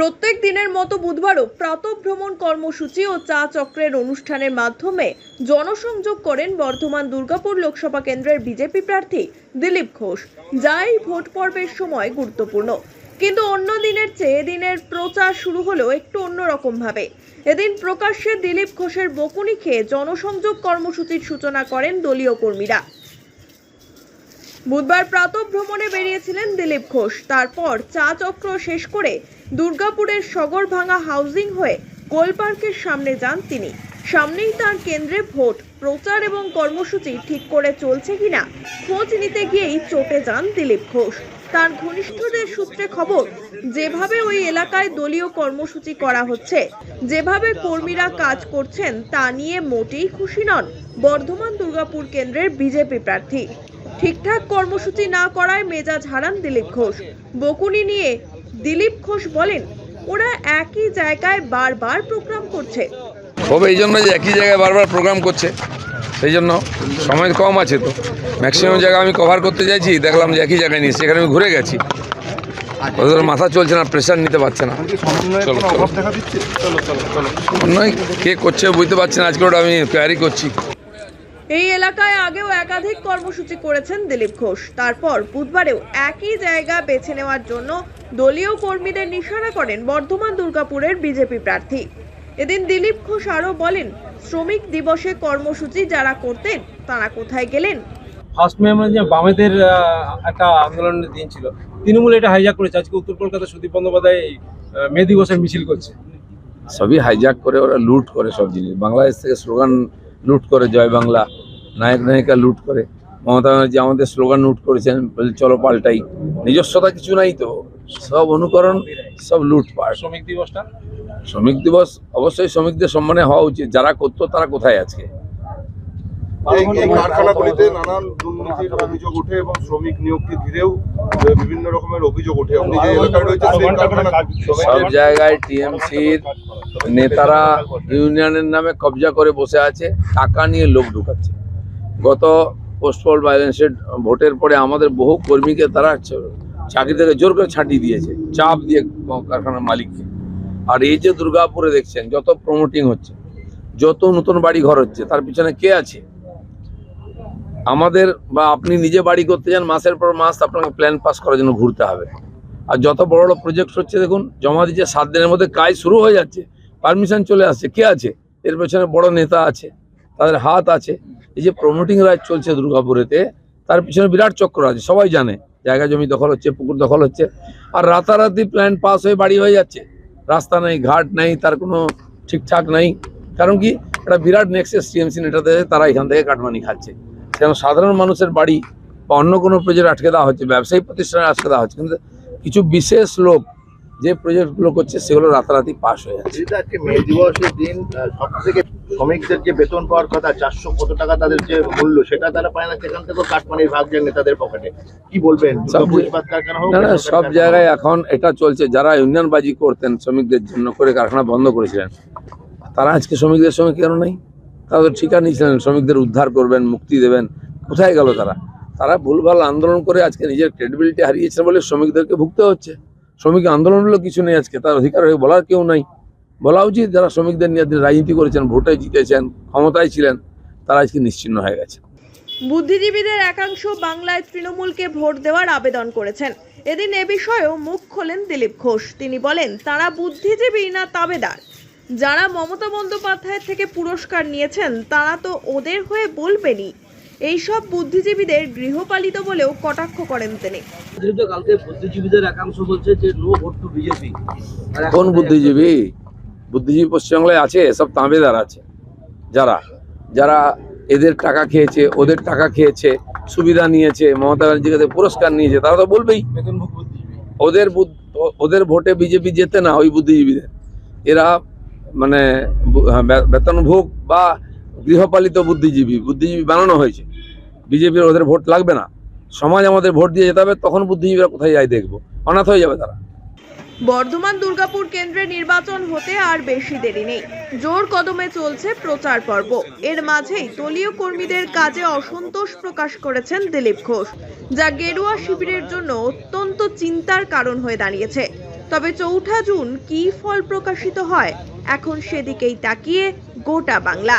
প্রত্যেক দিনের মতো বুধবারও প্রাতভ্রমণ কর্মসূচি ও চা চক্রের অনুষ্ঠানের মাধ্যমে জনসংযোগ করেন বর্ধমান দুর্গাপুর লোকসভা কেন্দ্রের বিজেপি প্রার্থী দিলীপ ঘোষ। যা এই ভোট পর্বের সময় গুরুত্বপূর্ণ। কিন্তু অন্য দিনের চেয়ে এদিনের প্রচার শুরু হলো একটু অন্যরকম ভাবে এদিন প্রকাশ্যে দিলীপ ঘোষের বকুনি খেয়ে জনসংযোগ কর্মসূচির সূচনা করেন দলীয় কর্মীরা। বুধবার প্রাতঃভ্রমণে বেরিয়েছিলেন দিলীপ ঘোষ। তারপর চা চক্র শেষ করে দুর্গাপুরের সগরভাঙা হাউজিং হয়ে গোলপার্কের সামনে যান তিনি। সামনেই তার কেন্দ্রে ভোট, প্রচার এবং কর্মসূচি ঠিক করে চলছে কিনা খোঁজ নিতে গিয়েই চটে যান দিলীপ ঘোষ। তার ঘনিষ্ঠদের সূত্রে খবর, যেভাবে ওই এলাকায় দলীয় কর্মসূচি করা হচ্ছে, যেভাবে কর্মীরা কাজ করছেন তা নিয়ে মোটেই খুশি নন বর্ধমান দুর্গাপুর কেন্দ্রের বিজেপি প্রার্থী। ঠিকঠাক কর্মসূচি না করায় মেজাজ হারান দিলীপ ঘোষ। বকুনি নিয়ে দিলীপ ঘোষ বলেন ওরা একই জায়গায় বারবার প্রোগ্রাম করছে। হবে এই জন্য যে একই জায়গায় বারবার প্রোগ্রাম করছে সেই জন্য সময় কম আছে তো। ম্যাক্সিমাম জায়গা আমি কভার করতে চাইছি দেখলাম যে একই জায়গায় নিয়ে সেখানে আমি ঘুরে গেছি। ওদের মাথা চলছে না প্রেশার নিতে পারছে না। চলো চলো। নয় কে করছে বুঝতে পারছে না আজকে ওটা আমি তৈরি করছি। এই এলাকায় আগেও একাধিক কর্মসূচি করেছেন দিলীপ ঘোষ। তারপর বুধবারেও একই জায়গা বেছে নেওয়ার জন্য দলীয় কর্মীদের নিশানা করেন বর্ধমান দুর্গাপুরের বিজেপি প্রার্থী। এদিন দিলীপ ঘোষ আরও বলেন শ্রমিক দিবসে কর্মসূচি যারা করতেন তারা কোথায় গেলেন? ফার্স্ট মে মানে যে বামেদের একটা আন্দোলনের দিন ছিল। তৃণমূল এটা হাইজাক করেছে। আজকে উত্তর কলকাতা সুদীপ বন্দ্যোপাধ্যায় এই, মে দিবসের মিছিল করছে। সবই হাইজ্যাক করে ওরা লুট করে সব জিনিস। বাংলাদেশ থেকে স্লোগান লুট করে জয় বাংলা। নায়ক নায়িকা লুট করে। মমতা ব্যানার্জি আমাদের স্লোগান লুট করেছেন চলো পাল্টাই। নিজস্বতা কিছু নাই তো। সব অনুকরণ সব লুটপাট। শ্রমিক দিবসটা? শ্রমিক দিবস অবশ্যই শ্রমিকদের সম্মানে হওয়া উচিত। যারা করতো তারা কোথায় আজকে? এই এই কারখানাগুলিতে নানান দুর্নীতির অভিযোগ ওঠে এবং শ্রমিক নিয়োগকে ঘিরেও বিভিন্ন রকমের অভিযোগ ওঠে। সব জায়গায় টিএমসির নেতারা ইউনিয়নের নামে কবজা করে বসে আছে টাকা নিয়ে লোক ঢুকাচ্ছে। গত পোস্টপল ভায়োলেন্সের ভোটের পরে আমাদের বহু কর্মীকে তারা চাকরি থেকে জোর করে ছাঁটিয়ে দিয়েছে, চাপ দিয়ে কারখানার মালিককে। আর এই যে দুর্গাপুরে দেখছেন, যত প্রমোটিং হচ্ছে, যত নতুন বাড়ি ঘর হচ্ছে, তার পিছনে কে আছে? আমাদের বা আপনি নিজে বাড়ি করতে যান, মাসের পর মাস আপনাকে প্ল্যান পাস করার জন্য ঘুরতে হবে। আর যত বড় বড় প্রজেক্ট হচ্ছে, দেখুন, জমা দিচ্ছে, সাত দিনের মধ্যে কাজ শুরু হয়ে যাচ্ছে পারমিশন চলে আসছে, কে আছে? এর পেছনে বড় নেতা আছে। তাদের হাত আছে। এই যে প্রমোটিং রাজ চলছে দুর্গাপুরেতে, তার পিছনে বিরাট চক্র আছে, সবাই জানে। জায়গা জমি দখল হচ্ছে, পুকুর দখল হচ্ছে। আর রাতারাতি প্ল্যান পাস হয়ে বাড়ি হয়ে যাচ্ছে। রাস্তা নেই, ঘাট নেই, তার কোনো ঠিকঠাক নেই। কারণ কি? একটা বিরাট নেক্সেস টিএমসি নেতাদের, তারা এখান থেকে কাটমানি খাচ্ছে। সেখানে সাধারণ মানুষের বাড়ি বা অন্য কোনো প্রজেক্ট আটকে দেওয়া হচ্ছে ব্যবসায়িক প্রতিষ্ঠানে আটকে দেওয়া হচ্ছে। কিন্তু কিছু বিশেষ লোক যে প্রজেক্টগুলো করছে সেগুলো রাতারাতি পাস হয়ে যাচ্ছে। যেটা আজকে মে দিবসের দিন সব থেকে শ্রমিকদের যে বেতন পাওয়ার কথা চারশো কত টাকা তাদের যে মূল্য সেটা তারা পায় না সেখান থেকেও কাটমানির ভাগ যায় নেতাদের পকেটে। কি বলবেন? না না সব জায়গায় এখন এটা চলছে। যারা ইউনিয়নবাজি করতেন শ্রমিকদের জন্য করে কারখানা বন্ধ করেছিলেন তারা আজকে শ্রমিকদের সঙ্গে কেন নেই? তারা তো ঠিকা নিয়েছিলেন শ্রমিকদের উদ্ধার করবেন মুক্তি দেবেন। কোথায় গেল তারা? তারা ভুলভাল আন্দোলন করে আজকে নিজের ক্রেডিবিলিটি হারিয়েছে বলে শ্রমিকদেরকে ভুগতে হচ্ছে। শ্রমিক আন্দোলন হলো কিছু নেই আজকে, তার অধিকার হয়ে বলার কেউ নাই। বলা উচিত যারা শ্রমিকদের নিয়ে রাজনীতি করেছেন, ভোটে জিতেছেন, ক্ষমতায় ছিলেন, তারা আজকে নিশ্চিন্ন হয়ে গেছে। বুদ্ধিজীবীদের একাংশ বাংলায় তৃণমূলকে ভোট দেওয়ার আবেদন করেছেন। এদিন এ বিষয়েও মুখ খোলেন দিলীপ ঘোষ। তিনি বলেন, তারা বুদ্ধিজীবী না তাবেদার। যারা মমতা বন্দ্যোপাধ্যায়ের থেকে পুরস্কার নিয়েছেন, তারা তো ওদের হয়ে বলবেনই। এইসব বুদ্ধিজীবীদের গৃহপালিত বলেও কটাক্ষ করেন তিনি। কালকে বুদ্ধিজীবীদের একাংশ বলছে যে নো ভোট টু বিজেপি কোন বুদ্ধিজীবী? বুদ্ধিজীবী পশ্চিমবাংলায় আছে সব তাঁবেদার আছে। যারা যারা এদের টাকা খেয়েছে ওদের টাকা খেয়েছে সুবিধা নিয়েছে মমতা ব্যানার্জির কাছে পুরস্কার নিয়েছে তারা তো বলবেই। ওদের ওদের ভোটে বিজেপি যেতে না ওই বুদ্ধিজীবীদের। এরা মানে হ্যাঁ, বে- বেতনভোগ বা গৃহপালিত বুদ্ধিজীবী বুদ্ধিজীবী বানানো হয়েছে। বিজেপির ওদের ভোট লাগবে না। সমাজ আমাদের ভোট দিয়ে যেতে হবে, তখন বুদ্ধিজীবীরা কোথায় যায় দেখব। অনাথ হয়ে যাবে তারা। বর্ধমান দুর্গাপুর কেন্দ্রে নির্বাচন হতে আর বেশি দেরি নেই। জোর কদমে চলছে প্রচার পর্ব। এর মাঝেই দলীয় কর্মীদের কাজে অসন্তোষ প্রকাশ করেছেন দিলীপ ঘোষ, যা গেরুয়া শিবিরের জন্য অত্যন্ত চিন্তার কারণ হয়ে দাঁড়িয়েছে। তবে চৌঠা জুন কি ফল প্রকাশিত হয়, এখন সেদিকেই তাকিয়ে গোটা Bangla.